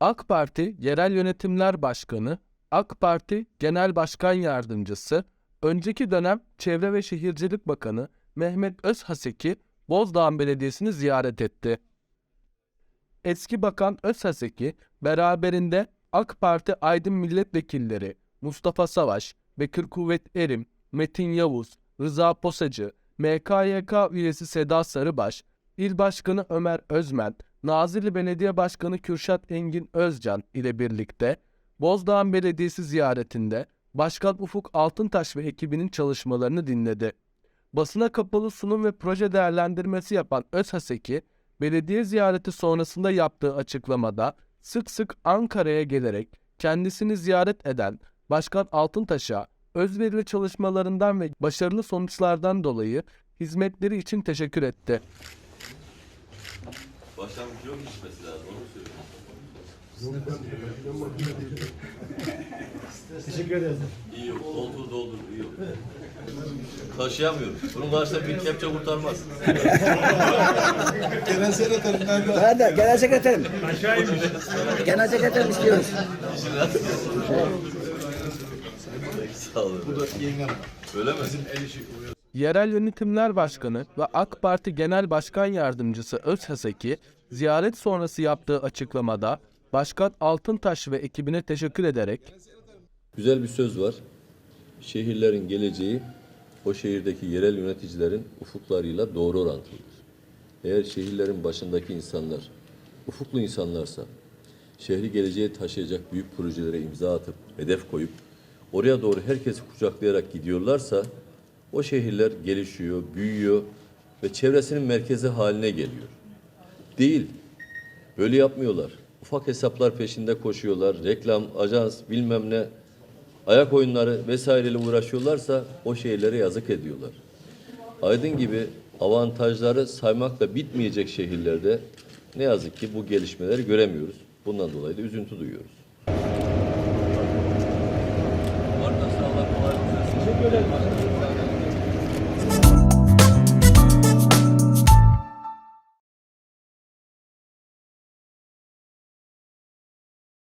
AK Parti Yerel Yönetimler Başkanı, AK Parti Genel Başkan Yardımcısı, önceki dönem Çevre ve Şehircilik Bakanı Mehmet Özhaseki, Bozdağ Belediyesi'ni ziyaret etti. Eski Bakan Özhaseki, beraberinde AK Parti Aydın Milletvekilleri Mustafa Savaş, Bekir Kuvvet Erim, Metin Yavuz, Rıza Posacı, MKYK üyesi Seda Sarıbaş, İl Başkanı Ömer Özmen, Nazilli Belediye Başkanı Kürşat Engin Özcan ile birlikte Bozdağ Belediyesi ziyaretinde Başkan Ufuk Altıntaş ve ekibinin çalışmalarını dinledi. Basına kapalı sunum ve proje değerlendirmesi yapan Özhaseki, belediye ziyareti sonrasında yaptığı açıklamada sık sık Ankara'ya gelerek kendisini ziyaret eden Başkan Altıntaş'a özverili çalışmalarından ve başarılı sonuçlardan dolayı hizmetleri için teşekkür etti. Baştan bir kilo mu içmesi lazım onu mu söylüyorsun? Teşekkür ederiz. İyi yok. Doldur doldur. iyi yok. Taşıyamıyorum. Bunun varsa bir kepçe kurtarmaz. Genel sekreterim nerede? Ben de genel sekreterim. Genel sekreterim istiyoruz. İşin Sağ olun. Yengem. Öyle mi? Yerel Yönetimler Başkanı ve AK Parti Genel Başkan Yardımcısı Özhaseki, ziyaret sonrası yaptığı açıklamada Başkan Altıntaş ve ekibine teşekkür ederek Güzel bir söz var. Şehirlerin geleceği o şehirdeki yerel yöneticilerin ufuklarıyla doğru orantılıdır. Eğer şehirlerin başındaki insanlar ufuklu insanlarsa, şehri geleceğe taşıyacak büyük projelere imza atıp, hedef koyup, oraya doğru herkesi kucaklayarak gidiyorlarsa, o şehirler gelişiyor, büyüyor ve çevresinin merkezi haline geliyor. Değil, Böyle yapmıyorlar. Ufak hesaplar peşinde koşuyorlar. Reklam, ajans, bilmem ne, ayak oyunları vesaireyle uğraşıyorlarsa o şeylere yazık ediyorlar. Aydın gibi avantajları saymakla bitmeyecek şehirlerde ne yazık ki bu gelişmeleri göremiyoruz. Bundan dolayı da üzüntü duyuyoruz. Teşekkür ederim.